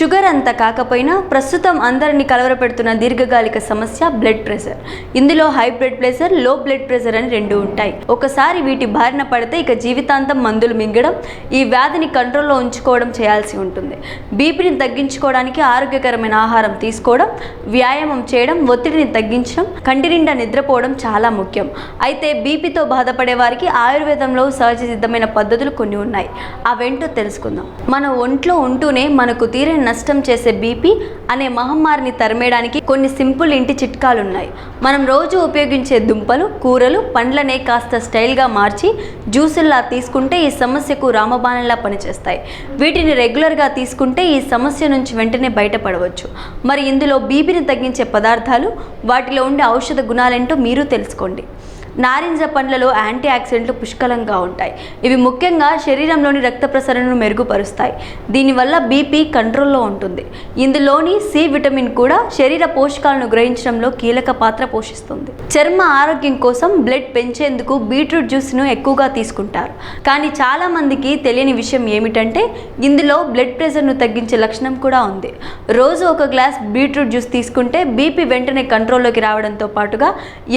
Sugar అంత కాకపోయినా ప్రస్తుతం అందరిని కలవరపెడుతున్న దీర్ఘకాలిక సమస్య బ్లడ్ ప్రెషర్. ఇందులో హై బ్లడ్ ప్రెషర్లో బ్లడ్ ప్రెషర్ అని రెండు ఉంటాయి. ఒకసారి వీటి బారిన పడితే ఇక జీవితాంతం మందులు మింగడం ఈ వ్యాధిని కంట్రోల్లో ఉంచుకోవడం చేయాల్సి ఉంటుంది. బీపీని తగ్గించుకోవడానికి ఆరోగ్యకరమైన ఆహారం తీసుకోవడం వ్యాయామం చేయడం ఒత్తిడిని తగ్గించడం కంటి నిండా నిద్రపోవడం చాలా ముఖ్యం. అయితే బీపీతో బాధపడే వారికి ఆయుర్వేదంలో సహజ సిద్ధమైన పద్ధతులు కొన్ని ఉన్నాయి. అవేంటో తెలుసుకుందాం. మన ఒంట్లో ఉంటూనే మనకు తీరని నష్టం చేసే బీపీ అనే మహమ్మారిని తరిమేయడానికి కొన్ని సింపుల్ ఇంటి చిట్కాలున్నాయి. మనం రోజు ఉపయోగించే దుంపలు కూరలు పండ్లనే కాస్త స్టైల్గా మార్చి జ్యూసుల్లా తీసుకుంటే ఈ సమస్యకు రామబాణంలా పనిచేస్తాయి. వీటిని రెగ్యులర్గా తీసుకుంటే ఈ సమస్య నుంచి వెంటనే బయటపడవచ్చు. మరి ఇందులో బీపీని తగ్గించే పదార్థాలు వాటిలో ఉండే ఔషధ గుణాలేంటో మీరు తెలుసుకోండి. నారింజ పండ్లలో యాంటీ ఆక్సిడెంట్లు పుష్కలంగా ఉంటాయి. ఇవి ముఖ్యంగా శరీరంలోని రక్త ప్రసరణను మెరుగుపరుస్తాయి. దీనివల్ల బీపీ కంట్రోల్లో ఉంటుంది. ఇందులోని సి విటమిన్ కూడా శరీర పోషకాలను గ్రహించడంలో కీలక పాత్ర పోషిస్తుంది. చర్మ ఆరోగ్యం కోసం బ్లడ్ పెంచేందుకు బీట్రూట్ జ్యూస్ను ఎక్కువగా తీసుకుంటారు. కానీ చాలామందికి తెలియని విషయం ఏమిటంటే ఇందులో బ్లడ్ ప్రెషర్ను తగ్గించే లక్షణం కూడా ఉంది. రోజు ఒక గ్లాస్ బీట్రూట్ జ్యూస్ తీసుకుంటే బీపీ వెంటనే కంట్రోల్లోకి రావడంతో పాటుగా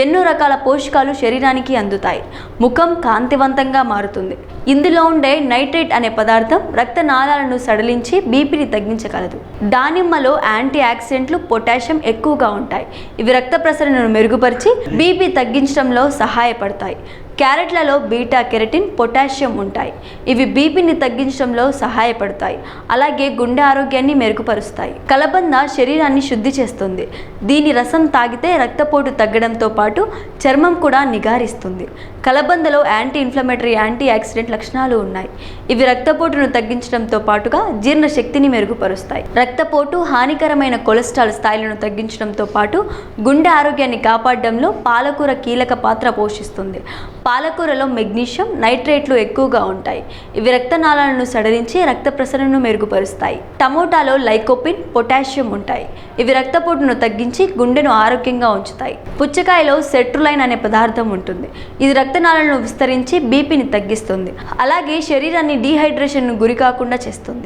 ఎన్నో రకాల పోషకాలు శరీరానికి అందుతాయి. ముఖం కాంతివంతంగా మారుతుంది. ఇందులో ఉండే నైట్రేట్ అనే పదార్థం రక్తనాళాలను సడలించి బీపీని తగ్గించగలదు. దానిమ్మలో యాంటీ ఆక్సిడెంట్లు పొటాషియం ఎక్కువగా ఉంటాయి. ఇవి రక్త ప్రసరణను మెరుగుపరిచి బీపీ తగ్గించడంలో సహాయపడతాయి. క్యారెట్లలో బీటా కెరటిన్ పొటాషియం ఉంటాయి. ఇవి బీపీని తగ్గించడంలో సహాయపడతాయి. అలాగే గుండె ఆరోగ్యాన్ని మెరుగుపరుస్తాయి. కలబంద శరీరాన్ని శుద్ధి చేస్తుంది. దీని రసం తాగితే రక్తపోటు తగ్గడంతో పాటు చర్మం కూడా నిగారిస్తుంది. కలబందలో యాంటీ ఇన్ఫ్లమేటరీ యాంటీ ఆక్సిడెంట్ లక్షణాలు ఉన్నాయి. ఇవి రక్తపోటును తగ్గించడంతో పాటుగా జీర్ణ శక్తిని మెరుగుపరుస్తాయి. రక్తపోటు హానికరమైన కొలెస్ట్రాల్ స్థాయిలను తగ్గించడంతో పాటు గుండె ఆరోగ్యాన్ని కాపాడడంలో పాలకూర కీలక పాత్ర పోషిస్తుంది. పాలకూరలో మెగ్నీషియం నైట్రేట్లు ఎక్కువగా ఉంటాయి. ఇవి రక్తనాళాలను సడలించి రక్త ప్రసరణను మెరుగుపరుస్తాయి. టమోటాలో లైకోపిన్ పొటాషియం ఉంటాయి. ఇవి రక్తపోటును తగ్గించి గుండెను ఆరోగ్యంగా ఉంచుతాయి. పుచ్చకాయలో సెట్రులైన్ అనే పదార్థం ఉంటుంది. ఇది రక్తనాళాలను విస్తరించి బీపీని తగ్గిస్తుంది. అలాగే శరీరాన్ని డీహైడ్రేషన్ను గురి కాకుండా చేస్తుంది.